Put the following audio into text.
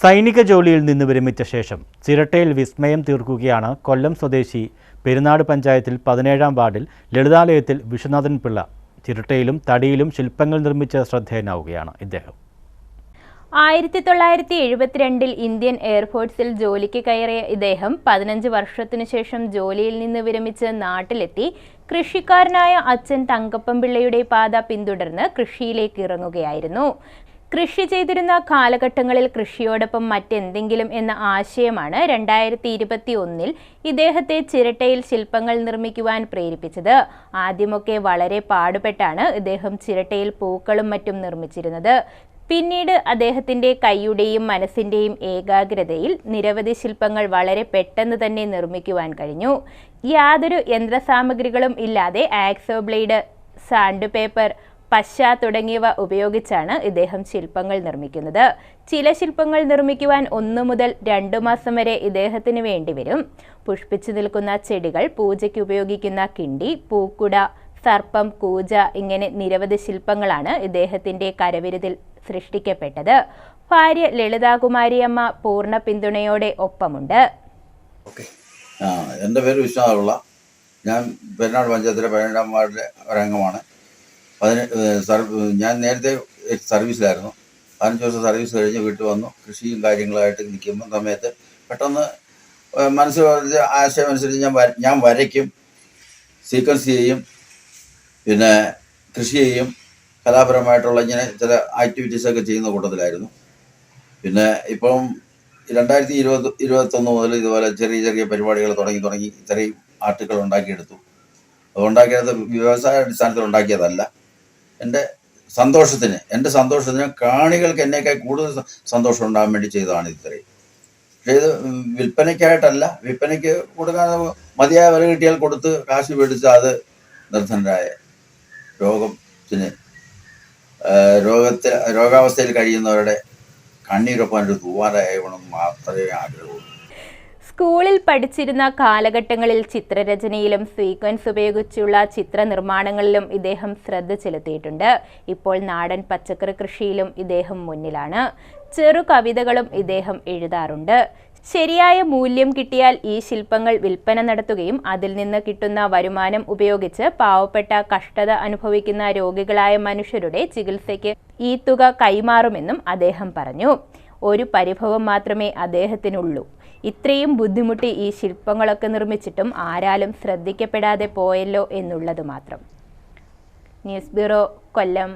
സൈനിക ജോലിയിൽ നിന്ന് വിരമിച്ച ശേഷം ചിരട്ടയിൽ വിസ്മയം തീർക്കുകയാണ് കൊല്ലം സ്വദേശി പെരുന്നാട് പഞ്ചായത്തിൽ പതിനേഴാം വാർഡിൽ ലളിതാലയത്തിൽ വിശ്വനാഥൻ പിള്ള. ചിരട്ടയിലും തടിയിലും ശില്പങ്ങൾ നിർമ്മിച്ച ശ്രദ്ധേയനാവുകയാണ് ഇദ്ദേഹം. ആയിരത്തി തൊള്ളായിരത്തി എഴുപത്തിരണ്ടിൽ ഇന്ത്യൻ എയർഫോഴ്സിൽ ജോലിക്ക് കയറിയ ഇദ്ദേഹം പതിനഞ്ച് വർഷത്തിനു ശേഷം ജോലിയിൽ നിന്ന് വിരമിച്ച് നാട്ടിലെത്തി കൃഷിക്കാരനായ അച്ഛൻ തങ്കപ്പൻ പിള്ളയുടെ പാത പിന്തുടർന്ന് കൃഷിയിലേക്ക് ഇറങ്ങുകയായിരുന്നു. കൃഷി ചെയ്തിരുന്ന കാലഘട്ടങ്ങളിൽ കൃഷിയോടൊപ്പം മറ്റെന്തെങ്കിലും എന്ന ആശയമാണ് രണ്ടായിരത്തി ഇരുപത്തി ഒന്നിൽ ഇദ്ദേഹത്തെ ചിരട്ടയിൽ ശില്പങ്ങൾ നിർമ്മിക്കുവാൻ പ്രേരിപ്പിച്ചത്. ആദ്യമൊക്കെ വളരെ പാടുപെട്ടാണ് ഇദ്ദേഹം ചിരട്ടയിൽ പൂക്കളും മറ്റും നിർമ്മിച്ചിരുന്നത്. പിന്നീട് അദ്ദേഹത്തിന്റെ കൈയുടെയും മനസ്സിന്റെയും ഏകാഗ്രതയിൽ നിരവധി ശില്പങ്ങൾ വളരെ പെട്ടെന്ന് തന്നെ നിർമ്മിക്കുവാൻ കഴിഞ്ഞു. യാതൊരു യന്ത്രസാമഗ്രികളും ഇല്ലാതെ ആക്സോ ബ്ലേഡ് സാൻഡ് പേപ്പർ പശ തുടങ്ങിയവ ഉപയോഗിച്ചാണ് ഇദ്ദേഹം ശില്പങ്ങൾ നിർമ്മിക്കുന്നത്. ചില ശില്പങ്ങൾ നിർമ്മിക്കുവാൻ ഒന്നു മുതൽ രണ്ടു മാസം വരെ ഇദ്ദേഹത്തിന് വേണ്ടിവരും. പുഷ്പിച്ചു നിൽക്കുന്ന ചെടികൾ പൂജയ്ക്ക് ഉപയോഗിക്കുന്ന കിണ്ടി പൂക്കുട സർപ്പം കൂജ ഇങ്ങനെ നിരവധി ശില്പങ്ങളാണ് ഇദ്ദേഹത്തിന്റെ കരവിരുതിൽ സൃഷ്ടിക്കപ്പെട്ടത്. ഭാര്യ ലളിതാകുമാരിയമ്മ പൂർണ പിന്തുണയോടെ ഒപ്പമുണ്ട്. എന്റെ പേര് വിശ്വനാഥുള്ള ഞാൻ പെരുന്നാട് പഞ്ചായത്തിലെ പതിനെട്ടാം വാർഡിലെ ഒരംഗമാണ്. പതിനെ ഞാൻ നേരത്തെ സർവീസിലായിരുന്നു. പതിനഞ്ച് വർഷം സർവീസ് കഴിഞ്ഞ് വീട്ടിൽ വന്നു. കൃഷിയും കാര്യങ്ങളായിട്ട് നിൽക്കുമ്പോൾ സമയത്ത് പെട്ടെന്ന് മനസ്സ് ആശയം അനുസരിച്ച് ഞാൻ ഞാൻ വരയ്ക്കും സീക്വൻസ് ചെയ്യും പിന്നെ കൃഷി ചെയ്യും. കലാപരമായിട്ടുള്ള ഇങ്ങനെ ചില ആക്ടിവിറ്റീസൊക്കെ ചെയ്യുന്ന കൂട്ടത്തിലായിരുന്നു. പിന്നെ ഇപ്പം രണ്ടായിരത്തി ഇരുപത് ഇരുപത്തൊന്ന് മുതൽ ഇതുപോലെ ചെറിയ ചെറിയ പരിപാടികൾ തുടങ്ങി തുടങ്ങി ഇത്രയും ആർട്ടുകൾ ഉണ്ടാക്കിയെടുത്തു. അത് ഉണ്ടാക്കിയത് വ്യവസായ അടിസ്ഥാനത്തിൽ ഉണ്ടാക്കിയതല്ല. എന്റെ സന്തോഷത്തിന് എന്റെ സന്തോഷത്തിന് കാണികൾക്ക് എന്നേക്കാൾ കൂടുതൽ സന്തോഷം ഉണ്ടാകാൻ വേണ്ടി ചെയ്തതാണ് ഇത്രയും. പക്ഷേ ഇത് വിൽപ്പനയ്ക്കായിട്ടല്ല വിൽപ്പനയ്ക്ക് കൊടുക്കാൻ മതിയായ വില കിട്ടിയാൽ കൊടുത്ത് കാശ് മേടിച്ച് അത് നിർധനരായ രോഗത്തിന് രോഗത്തിൽ രോഗാവസ്ഥയിൽ കഴിയുന്നവരുടെ കണ്ണീരൊപ്പം ഒരു തൂവാനായവണം മാത്രമേ ആഗ്രഹമുള്ളൂ. സ്കൂളിൽ പഠിച്ചിരുന്ന കാലഘട്ടങ്ങളിൽ ചിത്രരചനയിലും സീക്വൻസ് ഉപയോഗിച്ചുള്ള ചിത്ര നിർമ്മാണങ്ങളിലും ഇദ്ദേഹം ശ്രദ്ധ ചെലുത്തിയിട്ടുണ്ട്. ഇപ്പോൾ നാടൻ പച്ചക്കറി കൃഷിയിലും ഇദ്ദേഹം മുന്നിലാണ്. ചെറു കവിതകളും ഇദ്ദേഹം എഴുതാറുണ്ട്. ശരിയായ മൂല്യം കിട്ടിയാൽ ഈ ശില്പങ്ങൾ വിൽപ്പന നടത്തുകയും അതിൽ നിന്ന് കിട്ടുന്ന വരുമാനം ഉപയോഗിച്ച് പാവപ്പെട്ട കഷ്ടത അനുഭവിക്കുന്ന രോഗികളായ മനുഷ്യരുടെ ചികിത്സയ്ക്ക് ഈ തുക കൈമാറുമെന്നും അദ്ദേഹം പറഞ്ഞു. ഒരു പരിഭവം മാത്രമേ അദ്ദേഹത്തിനുള്ളൂ. ഇത്രയും ബുദ്ധിമുട്ടി ഈ ശില്പങ്ങളൊക്കെ നിർമ്മിച്ചിട്ടും ആരാലും ശ്രദ്ധിക്കപ്പെടാതെ പോയല്ലോ എന്നുള്ളത് മാത്രം. News bureau Kollam.